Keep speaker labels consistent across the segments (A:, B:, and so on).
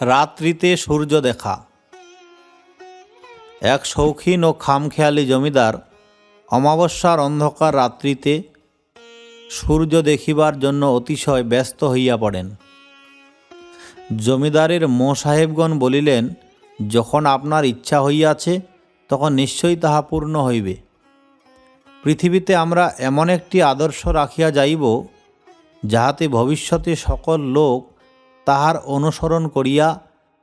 A: রাত্রিতে সূর্য দেখা। এক শৌখিন ও খামখেয়ালি জমিদার অমাবস্যার অন্ধকার রাত্রিতে সূর্য দেখিবার জন্য অতিশয় ব্যস্ত হইয়া পড়েন। জমিদারের মো সাহেবগণ বলিলেন, যখন আপনার ইচ্ছা হইয়াছে, তখন নিশ্চয়ই তাহা পূর্ণ হইবে। পৃথিবীতে আমরা এমন একটি আদর্শ রাখিয়া যাইব, যাহাতে ভবিষ্যতে সকল লোক তাহার অনুসরণ করিয়া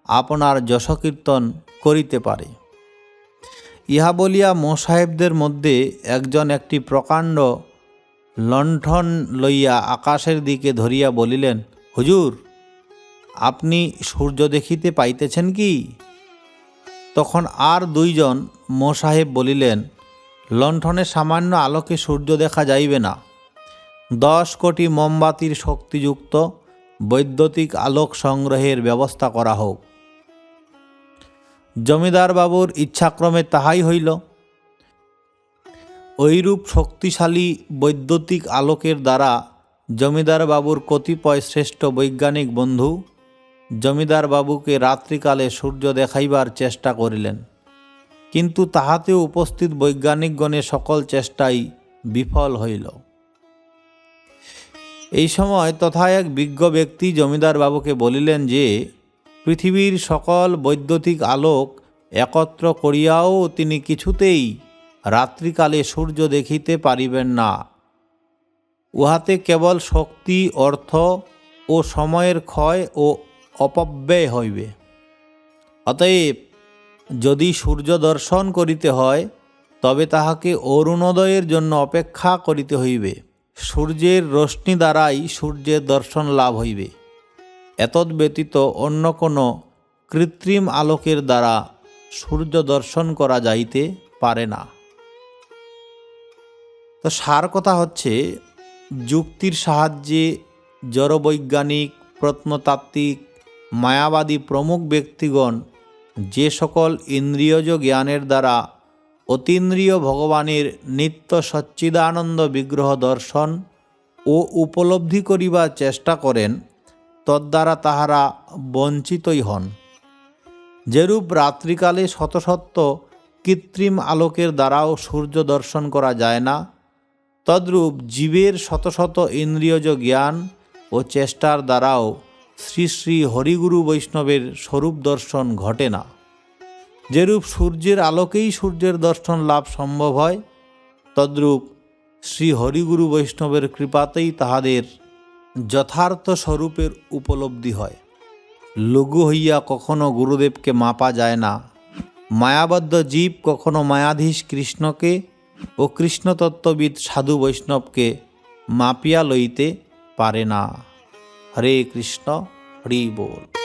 A: আপনার যশকীর্তন করিতে পারে। ইহা বলিয়া মোসাহেবদের মধ্যে একজন একটি প্রকাণ্ড লণ্ঠন লইয়া আকাশের দিকে ধরিয়া বলিলেন, হুজুর, আপনি সূর্য দেখিতে পাইতেছেন কি? তখন আর দুইজন মোসাহেব বলিলেন লণ্ঠনের সামান্য আলোকে সূর্য দেখা যাইবে না। দশ কোটি মোমবাতির শক্তিযুক্ত বৈদ্যুতিক আলোক সংগ্রহের ব্যবস্থা করা হোক। জমিদার বাবুর ইচ্ছাক্রমে তাহাই হইল। ঐরূপ শক্তিশালী বৈদ্যুতিক আলোকের দ্বারা জমিদার বাবুর কতিপয় শ্রেষ্ঠ বৈজ্ঞানিক বন্ধু জমিদার বাবুকে রাত্রিকালে সূর্য দেখাইবার চেষ্টা করিলেন। কিন্তু তাহাতেও উপস্থিত বৈজ্ঞানিকগণের সকল চেষ্টাই বিফল হইল। এই সময় তথা এক বিজ্ঞ ব্যক্তি জমিদার বাবুকে বলিলেন যে, পৃথিবীর সকল বৈদ্যুতিক আলোক একত্র করিয়াও তিনি কিছুতেই রাত্রিকালে সূর্য দেখিতে পারিবেন না। উহাতে কেবল শক্তি, অর্থ ও সময়ের ক্ষয় ও অপব্যয় হইবে। অতএব যদি সূর্য দর্শন করিতে হয়, তবে তাহাকে অরুণোদয়ের জন্য অপেক্ষা করিতে হইবে। সূর্যের রশ্মি দ্বারাই সূর্যের দর্শন লাভ হইবে। এতদ ব্যতীত অন্য কোনো কৃত্রিম আলোকের দ্বারা সূর্য দর্শন করা যাইতে পারে না। তো সার কথা হচ্ছে, যুক্তির সাহায্যে জড়বৈজ্ঞানিক, প্রত্নতাত্ত্বিক, মায়াবাদী প্রমুখ ব্যক্তিগণ যে সকল ইন্দ্রিয়জ জ্ঞানের দ্বারা অতীন্দ্রিয় ভগবানের নিত্য সচ্চিদানন্দ বিগ্রহ দর্শন ও উপলব্ধি করিবার চেষ্টা করেন, তদ্বারা তাহারা বঞ্চিতই হন। যেরূপ রাত্রিকালে শত শত কৃত্রিম আলোকের দ্বারাও সূর্য দর্শন করা যায় না, তদ্রূপ জীবের শত শত ইন্দ্রিয়জ জ্ঞান ও চেষ্টার দ্বারাও শ্রী শ্রী হরিগুরু বৈষ্ণবের স্বরূপ দর্শন ঘটে না। যেরূপ সূর্যের আলোকেই সূর্যের দর্শন লাভ সম্ভব হয়, তদ্রূপ শ্রী হরিগুরু বৈষ্ণবের কৃপাতেই তাহাদের যথার্থ স্বরূপের উপলব্ধি হয়। লঘু হইয়া কখনো গুরুদেবকে মাপা যায় না। মায়াবদ্ধ জীব কখনো মায়াধীশ কৃষ্ণকে ও কৃষ্ণতত্ত্ববিদ সাধু বৈষ্ণবকে মাপিয়া লইতে পারে না। হরে কৃষ্ণ, হরি বল।